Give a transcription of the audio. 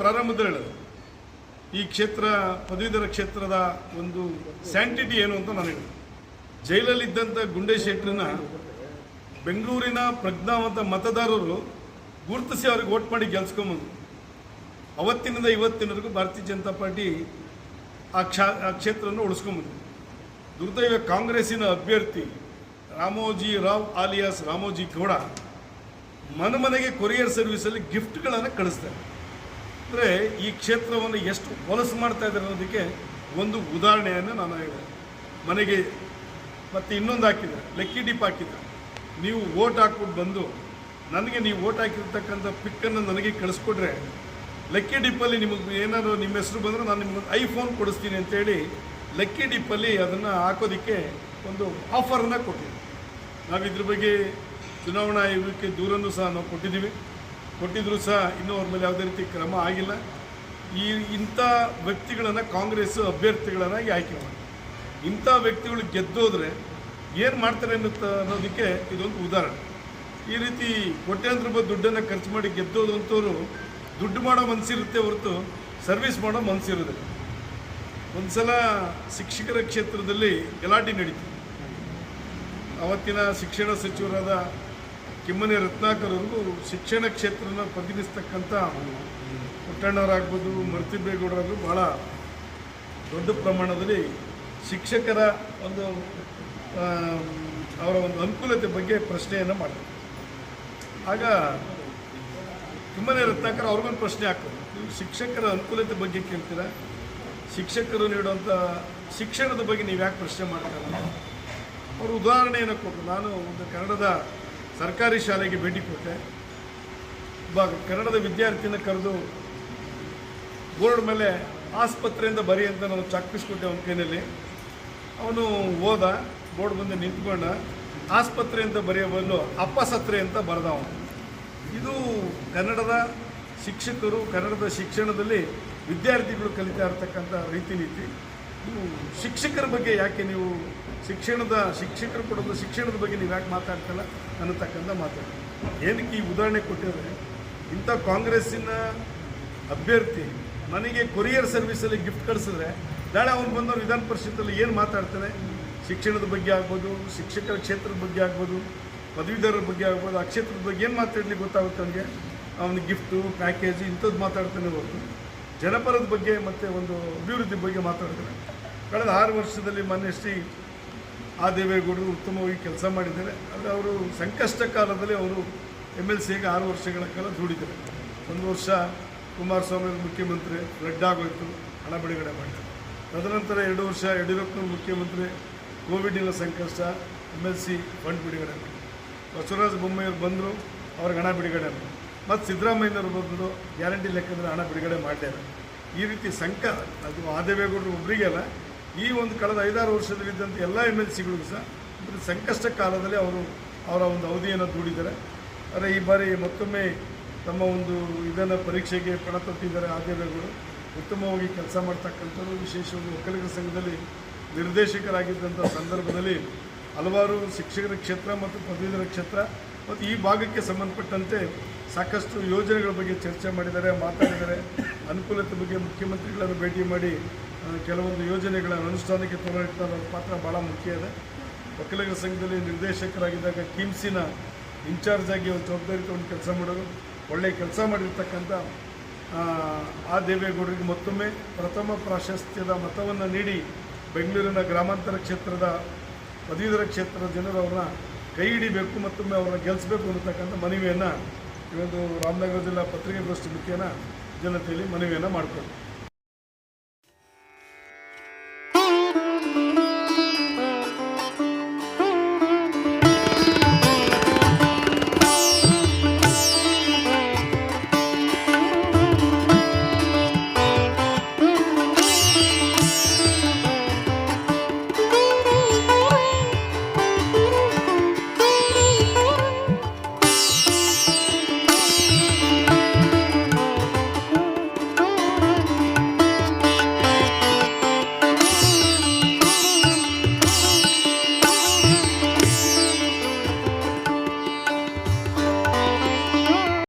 ಪ್ರಾರಂಭದಲ್ಲಿ ಈ ಕ್ಷೇತ್ರ, ಪದವೀಧರ ಕ್ಷೇತ್ರದ ಒಂದು ಸ್ಯಾಂಟಿಟಿ ಏನು ಅಂತ ನಾನು ಹೇಳಿದೆ. ಜೈಲಲ್ಲಿದ್ದಂಥ ಗುಂಡೆ ಶೆಟ್ಟರನ್ನ ಬೆಂಗಳೂರಿನ ಪ್ರಜ್ಞಾವಂತ ಮತದಾರರು ಗುರುತಿಸಿ ಅವ್ರಿಗೆ ಓಟ್ ಮಾಡಿ ಗೆಲ್ಸ್ಕೊಂಬಂದು ಅವತ್ತಿನಿಂದ ಇವತ್ತಿನವರೆಗೂ ಭಾರತೀಯ ಜನತಾ ಪಾರ್ಟಿ ಆ ಕ್ಷಾ, ಆ ಕ್ಷೇತ್ರವನ್ನು ಉಳಿಸ್ಕೊಂಬಂದು ದುರ್ದೈವ ಕಾಂಗ್ರೆಸ್ಸಿನ ಅಭ್ಯರ್ಥಿ ರಾಮೋಜಿ ರಾವ್ ಆಲಿಯಾಸ್ ರಾಮೋಜಿ ಗೌಡ ಮನೆ ಮನೆಗೆ ಕೊರಿಯರ್ ಸರ್ವಿಸಲ್ಲಿ ಗಿಫ್ಟ್ಗಳನ್ನು ಕಳಿಸ್ತಾರೆ. ಅಂದರೆ ಈ ಕ್ಷೇತ್ರವನ್ನು ಎಷ್ಟು ಹೊಲಸು ಮಾಡ್ತಾ ಇದ್ದಾರೆ ಅನ್ನೋದಕ್ಕೆ ಒಂದು ಉದಾಹರಣೆಯನ್ನು ನಾನು ಮನೆಗೆ ಮತ್ತು ಇನ್ನೊಂದು ಹಾಕಿದ್ದಾರೆ ಲೆಕ್ಕಿ ಡಿಪ್ ಹಾಕಿದ್ದಾರೆ. ನೀವು ಓಟ್ ಹಾಕ್ಬಿಟ್ಟು ಬಂದು ನನಗೆ ನೀವು ಓಟ್ ಹಾಕಿರ್ತಕ್ಕಂಥ ಪಿಕ್ಕನ್ನು ನನಗೆ ಕಳಿಸ್ಕೊಟ್ರೆ ಲೆಕ್ಕಿ ಡಿಪ್ಪಲ್ಲಿ ನಿಮಗೆ ಏನಾದರೂ ನಿಮ್ಮ ಹೆಸರು ಬಂದರೆ ನಾನು ನಿಮ್ಗೆ ಐಫೋನ್ ಕೊಡಿಸ್ತೀನಿ ಅಂತೇಳಿ ಲೆಕ್ಕಿ ಡಿಪ್ಪಲ್ಲಿ ಅದನ್ನು ಹಾಕೋದಕ್ಕೆ ಒಂದು ಆಫರನ್ನು ಕೊಟ್ಟಿದ್ದೆ ನಾವು ಇದ್ರ ಬಗ್ಗೆ ಚುನಾವಣಾ ಆಯೋಗಕ್ಕೆ ದೂರನ್ನು ಸಹ ನಾವು ಕೊಟ್ಟಿದ್ದೀವಿ. ಕೊಟ್ಟಿದ್ರು ಸಹ ಇನ್ನೂ ಅವ್ರ ಮೇಲೆ ಯಾವುದೇ ರೀತಿ ಕ್ರಮ ಆಗಿಲ್ಲ. ಈ ಇಂಥ ವ್ಯಕ್ತಿಗಳನ್ನು ಕಾಂಗ್ರೆಸ್ ಅಭ್ಯರ್ಥಿಗಳನ್ನಾಗಿ ಆಯ್ಕೆ ಮಾಡಿ ಇಂಥ ವ್ಯಕ್ತಿಗಳು ಗೆದ್ದೋದ್ರೆ ಏನು ಮಾಡ್ತಾರೆ ಅನ್ನೋತ್ತ ಅನ್ನೋದಕ್ಕೆ ಇದೊಂದು ಉದಾಹರಣೆ. ಈ ರೀತಿ ಕೋಟ್ಯಾಂತರ ರೂಪಾಯಿ ದುಡ್ಡನ್ನು ಖರ್ಚು ಮಾಡಿ ಗೆದ್ದೋದು ಅಂತವರು ದುಡ್ಡು ಮಾಡೋ ಮನಸ್ಸಿರುತ್ತೆ ಹೊರತು ಸರ್ವಿಸ್ ಮಾಡೋ ಮನಸ್ಸಿರೋದಿಲ್ಲ ಒಂದು ಸಲ ಶಿಕ್ಷಕರ ಕ್ಷೇತ್ರದಲ್ಲಿ ಗಲಾಟೆ ನಡೀತು. ಅವತ್ತಿನ ಶಿಕ್ಷಣ ಸಚಿವರಾದ ಕಿಮ್ಮನೆ ರತ್ನಾಕರ್ ಅವರು ಶಿಕ್ಷಣ ಕ್ಷೇತ್ರನ ಪ್ರತಿನಿಧಿಸ್ತಕ್ಕಂಥ ಪುಟ್ಟಣ್ಣವರಾಗ್ಬೋದು ಮರ್ತಿಬೇಗೌಡರಾಗ್ಬೋದು ಭಾಳ ದೊಡ್ಡ ಪ್ರಮಾಣದಲ್ಲಿ ಶಿಕ್ಷಕರ ಒಂದು ಅವರ ಒಂದು ಅನುಕೂಲತೆ ಬಗ್ಗೆ ಪ್ರಶ್ನೆಯನ್ನು ಮಾಡಿದ್ರು ಆಗ ಕಿಮ್ಮನೆ ರತ್ನಾಕರ್ ಅವ್ರಿಗೊಂದು ಪ್ರಶ್ನೆ ಹಾಕೋದು ಶಿಕ್ಷಕರ ಅನುಕೂಲತೆ ಬಗ್ಗೆ ಕೇಳ್ತೀರಾ? ಶಿಕ್ಷಕರು ನೀಡುವಂಥ ಶಿಕ್ಷಣದ ಬಗ್ಗೆ ನೀವು ಯಾಕೆ ಪ್ರಶ್ನೆ ಮಾಡ್ತಾರೆ ಅವರು ಉದಾಹರಣೆಯನ್ನು ಕೊಟ್ಟರು ನಾನು ಒಂದು ಕನ್ನಡದ ಸರ್ಕಾರಿ ಶಾಲೆಗೆ ಭೇಟಿ ಕೊಟ್ಟೆ. ಒಬ್ಬ ಕನ್ನಡದ ವಿದ್ಯಾರ್ಥಿನ ಕರೆದು ಬೋರ್ಡ್ ಮೇಲೆ ಆಸ್ಪತ್ರೆಯಿಂದ ಬರಿ ಅಂತ ನಾನು ಚಾಕ್ಪಿಸ್ಕೊಟ್ಟೆ ಅವನ ಕೈನಲ್ಲಿ. ಅವನು ಹೋದ ಬೋರ್ಡ್ ಮುಂದೆ ನಿಂತ್ಕೊಂಡ, ಆಸ್ಪತ್ರೆಯಿಂದ ಬರೆಯ ಬದಲು ಅಪ್ಪಸತ್ರೆ ಅಂತ ಬರೆದ ಅವನು ಇದು ಕನ್ನಡದ ಶಿಕ್ಷಕರು, ಕನ್ನಡದ ಶಿಕ್ಷಣದಲ್ಲಿ ವಿದ್ಯಾರ್ಥಿಗಳು ಕಲಿತಾ ಇರ್ತಕ್ಕಂಥ ರೀತಿ ನೀತಿ ನೀವು ಶಿಕ್ಷಕರ ಬಗ್ಗೆ ಯಾಕೆ ನೀವು ಶಿಕ್ಷಣದ ಶಿಕ್ಷಕರು ಕೊಡೋದು ಶಿಕ್ಷಣದ ಬಗ್ಗೆ ನೀವು ಯಾಕೆ ಮಾತಾಡ್ತಲ್ಲ ಅನ್ನತಕ್ಕಂಥ ಮಾತಾಡ್ತೀನಿ ಏನಕ್ಕೆ ಈ ಉದಾಹರಣೆ ಕೊಟ್ಟಿದ್ರೆ ಇಂಥ ಕಾಂಗ್ರೆಸ್ಸಿನ ಅಭ್ಯರ್ಥಿ ನನಗೆ ಕೊರಿಯರ್ ಸರ್ವಿಸಲ್ಲಿ ಗಿಫ್ಟ್ ಕಳಿಸಿದ್ರೆ ನಾಳೆ ಅವ್ನು ಬಂದವರು ವಿಧಾನ ಪರಿಷತ್ತಲ್ಲಿ ಏನು ಮಾತಾಡ್ತಾನೆ? ಶಿಕ್ಷಣದ ಬಗ್ಗೆ ಆಗ್ಬೋದು, ಶಿಕ್ಷಕರ ಕ್ಷೇತ್ರದ ಬಗ್ಗೆ ಆಗ್ಬೋದು, ಪದವೀಧರರ ಬಗ್ಗೆ ಆಗ್ಬೋದು, ಆ ಕ್ಷೇತ್ರದ ಬಗ್ಗೆ ಏನು ಮಾತಾಡಲಿಕ್ಕೆ ಗೊತ್ತಾಗುತ್ತೆ ಅವನಿಗೆ? ಅವನ ಗಿಫ್ಟು, ಪ್ಯಾಕೇಜು ಇಂಥದ್ದು ಮಾತಾಡ್ತಾನೆ ಹೊರತು. ಜನಪರದ ಬಗ್ಗೆ ಮತ್ತು ಒಂದು ಅಭಿವೃದ್ಧಿ ಬಗ್ಗೆ ಮಾತಾಡ್ತಾನೆ. ಕಳೆದ ಆರು ವರ್ಷದಲ್ಲಿ ಮೊನ್ನೆ ಶ್ರೀ ಆ ದೇವೇಗೌಡರು ಉತ್ತಮವಾಗಿ ಕೆಲಸ ಮಾಡಿದ್ದಾರೆ. ಆದರೆ ಅವರು ಸಂಕಷ್ಟ ಕಾಲದಲ್ಲಿ ಅವರು ಎಂ ಎಲ್ ಸಿಗೆ ಆರು ವರ್ಷಗಳ ಕಾಲ ದುಡಿದ್ದಾರೆ ಒಂದು ವರ್ಷ ಕುಮಾರಸ್ವಾಮಿ ಮುಖ್ಯಮಂತ್ರಿ ರೆಡ್ ಆಗೋಯ್ತು, ಹಣ ಬಿಡುಗಡೆ ಮಾಡಿದರು. ತದನಂತರ ಎರಡು ವರ್ಷ ಯಡಿಯೂರಪ್ಪನವರು ಮುಖ್ಯಮಂತ್ರಿ ಕೋವಿಡಿನ ಸಂಕಷ್ಟ, ಎಂ ಎಲ್ ಸಿ ಫಂಡ್ ಬಿಡುಗಡೆ ಮಾಡಿದರು. ಬಸವರಾಜ ಬೊಮ್ಮೆಯವರು ಬಂದರು, ಅವ್ರಿಗೆ ಹಣ ಬಿಡುಗಡೆ ಮಾಡಿದರು. ಮತ್ತು ಸಿದ್ದರಾಮಯ್ಯನವರು ಬಂದರು, ಗ್ಯಾರಂಟಿ ಲೆಕ್ಕದಲ್ಲಿ ಹಣ ಬಿಡುಗಡೆ ಮಾಡಲಿಲ್ಲ ಈ ರೀತಿ ಸಂಕ, ಅದು ಆದೇವೇಗೌಡರು ಒಬ್ಬರಿಗೆ ಅಲ್ಲ ಈ ಒಂದು ಕಳೆದ ಐದಾರು ವರ್ಷದಲ್ಲಿದ್ದಂಥ ಎಲ್ಲ ಎಂ ಎಲ್ ಸಿಗಳಿಗೂ ಸಹ ಸಂಕಷ್ಟ ಕಾಲದಲ್ಲಿ ಅವರು ಅವರ ಒಂದು ಅವಧಿಯನ್ನು ದೂಡಿದ್ದಾರೆ. ಆದರೆ ಈ ಬಾರಿ ಮತ್ತೊಮ್ಮೆ ತಮ್ಮ ಒಂದು ಇದನ್ನು ಪರೀಕ್ಷೆಗೆ ಪಣ ತೊಟ್ಟಿದ್ದಾರೆ ಆದೇವೇಗೌಡರು ಉತ್ತಮವಾಗಿ ಕೆಲಸ ಮಾಡ್ತಕ್ಕಂಥವ್ರು ವಿಶೇಷವಾಗಿ ಒಕ್ಕಲಿಗರ ಸಂಘದಲ್ಲಿ ನಿರ್ದೇಶಕರಾಗಿದ್ದಂಥ ಸಂದರ್ಭದಲ್ಲಿ ಹಲವಾರು ಶಿಕ್ಷಕರ ಕ್ಷೇತ್ರ ಮತ್ತು ಪದವೀಧರ ಕ್ಷೇತ್ರ ಮತ್ತು ಈ ಭಾಗಕ್ಕೆ ಸಂಬಂಧಪಟ್ಟಂತೆ ಸಾಕಷ್ಟು ಯೋಜನೆಗಳ ಬಗ್ಗೆ ಚರ್ಚೆ ಮಾಡಿದ್ದಾರೆ, ಮಾತಾಡಿದ್ದಾರೆ. ಅನುಕೂಲತೆ ಬಗ್ಗೆ ಮುಖ್ಯಮಂತ್ರಿಗಳನ್ನು ಭೇಟಿ ಮಾಡಿ ಕೆಲವೊಂದು ಯೋಜನೆಗಳ ಅನುಷ್ಠಾನಕ್ಕೆ ತೊಡಗಿಟ್ಟ ಪಾತ್ರ ಭಾಳ ಮುಖ್ಯ ಇದೆ. ವಕೀಲರ ಸಂಘದಲ್ಲಿ ನಿರ್ದೇಶಕರಾಗಿದ್ದಾಗ ಕಿಮ್ಸಿನ ಇನ್ಚಾರ್ಜ್ ಆಗಿ ಒಂದು ಜವಾಬ್ದಾರಿ ತಗೊಂಡು ಕೆಲಸ ಮಾಡೋದು ಒಳ್ಳೆಯ ಕೆಲಸ ಮಾಡಿರ್ತಕ್ಕಂಥ ಆ, ದೇವೇಗೌಡರಿಗೆ ಮತ್ತೊಮ್ಮೆ ಪ್ರಥಮ ಪ್ರಾಶಸ್ತ್ಯದ ಮತವನ್ನು ನೀಡಿ ಬೆಂಗಳೂರಿನ ಗ್ರಾಮಾಂತರ ಕ್ಷೇತ್ರದ ಪದವೀಧರ ಕ್ಷೇತ್ರದ ಜನರು ಅವ್ರನ್ನ ಕೈ ಹಿಡಿಬೇಕು ಮತ್ತೊಮ್ಮೆ ಅವ್ರನ್ನ ಗೆಲ್ಲಿಸಬೇಕು ಅನ್ನತಕ್ಕಂಥ ಮನವಿಯನ್ನು ಒಂದು ರಾಮನಗರ ಜಿಲ್ಲಾ ಪತ್ರಿಕಾಗೋಷ್ಠಿ ಮುಖ್ಯನ ಜನತೆಯಲ್ಲಿ ಮನವಿಯನ್ನು ಮಾಡಿಕೊಡ್ತೀವಿ